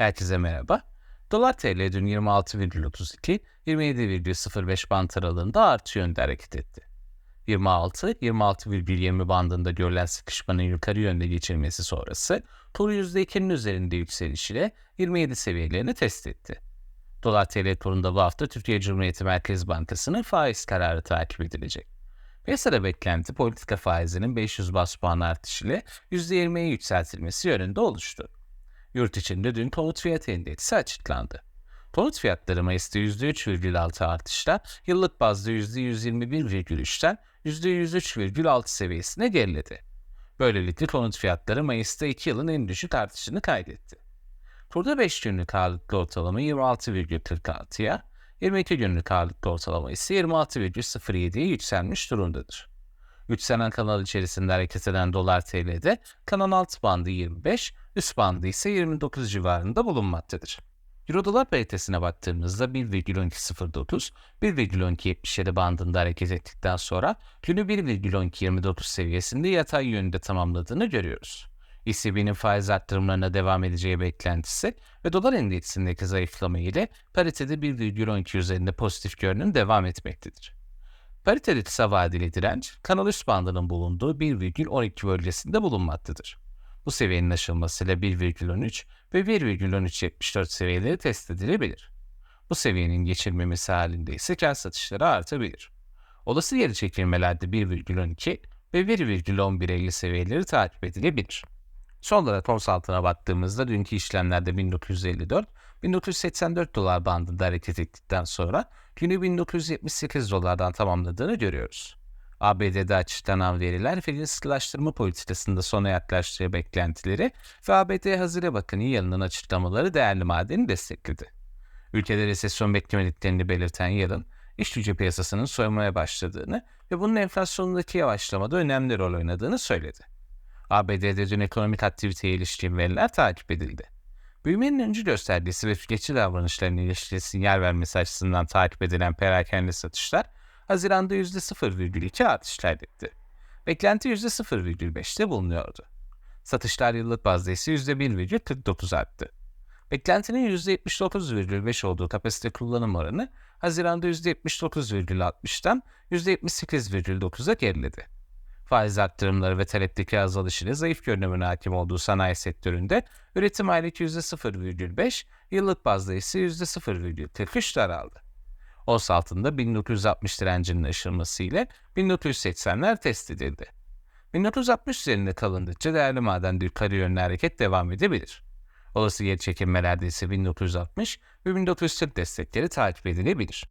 Herkese merhaba. Dolar TL dün 26,32, 27,05 bant aralığında artı yönde hareket etti. 26, 26,20 bandında görülen sıkışmanın yukarı yönde geçirmesi sonrası kuru %2'nin üzerinde yükselişiyle 27 seviyelerini test etti. Dolar TL kurunda bu hafta Türkiye Cumhuriyeti Merkez Bankası'nın faiz kararı takip edilecek. Piyasada beklenti politika faizinin 500 bas puan artışıyla %20'ye yükseltilmesi yönünde oluştu. Yurt içinde dün konut fiyat endeksi açıklandı. Konut fiyatları Mayıs'ta %3,6 artışla yıllık bazda %121,3'ten %103,6 seviyesine geriledi. Böylelikle konut fiyatları Mayıs'ta 2 yılın en düşük artışını kaydetti. Kurda 5 günlük ağırlıklı ortalama 26,46'ya, 22 günlük ağırlıklı ortalama ise 26,07'ye yükselmiş durumdadır. Yükselen kanal içerisinde hareket eden dolar TL'de kanal alt bandı 25, üst bandı ise 29 civarında bulunmaktadır. Euro dolar paritesine baktığımızda 1,1209, 1,1277 bandında hareket ettikten sonra günü 1,1229 seviyesinde yatay yönde tamamladığını görüyoruz. ECB'nin faiz arttırımlarına devam edeceği beklentisi ve dolar endeksindeki zayıflama ile paritede 1,12 üzerinde pozitif görünüm devam etmektedir. Pariteli kısa vadeli direnç, kanal üst bandının bulunduğu 1,12 bölgesinde bulunmaktadır. Bu seviyenin aşılmasıyla 1,13 ve 1,1374 seviyeleri test edilebilir. Bu seviyenin geçilmemesi halinde ise kar satışları artabilir. Olası geri çekilmelerde 1,12 ve 1,1150 seviyeleri takip edilebilir. Son olarak ons altına baktığımızda dünkü işlemlerde 1954, 1984 dolar bandında hareket ettikten sonra günü 1978 dolardan tamamladığını görüyoruz. ABD'de açıklanan veriler Fed'in sıkılaştırma politikasında sona yaklaştığı beklentileri ve ABD Hazine Bakanı Yalın'ın açıklamaları değerli madeni destekledi. Ülkede resesyon beklemediklerini belirten Yalın, iş gücü piyasasının soymaya başladığını ve bunun enflasyondaki yavaşlamada önemli rol oynadığını söyledi. ABD'de dün ekonomik aktiviteye ilişkin veriler takip edildi. Büyümenin öncü göstergesi ve tüketici davranışlarının ilişkili sinyal vermesi açısından takip edilen perakende satışlar Haziran'da %0,2 artış kaydetti. Beklenti %0,5'te bulunuyordu. Satışlar yıllık bazda ise %1,49 arttı. Beklentinin %79,5 olduğu kapasite kullanım oranı Haziran'da %79,60'dan %78,9'a geriledi. Faiz arttırımları ve talepteki azalış ile zayıf görünümün hakim olduğu sanayi sektöründe üretim aylık %0,5, yıllık bazda ise %0,43 daraldı. Ons altında 1960 direncinin aşılması ile 1980'ler test edildi. 1960 üzerinde kalındıkça değerli madende yukarı yönlü hareket devam edebilir. Olası geri çekilmelerde ise 1960 ve 1940 destekleri takip edilebilir.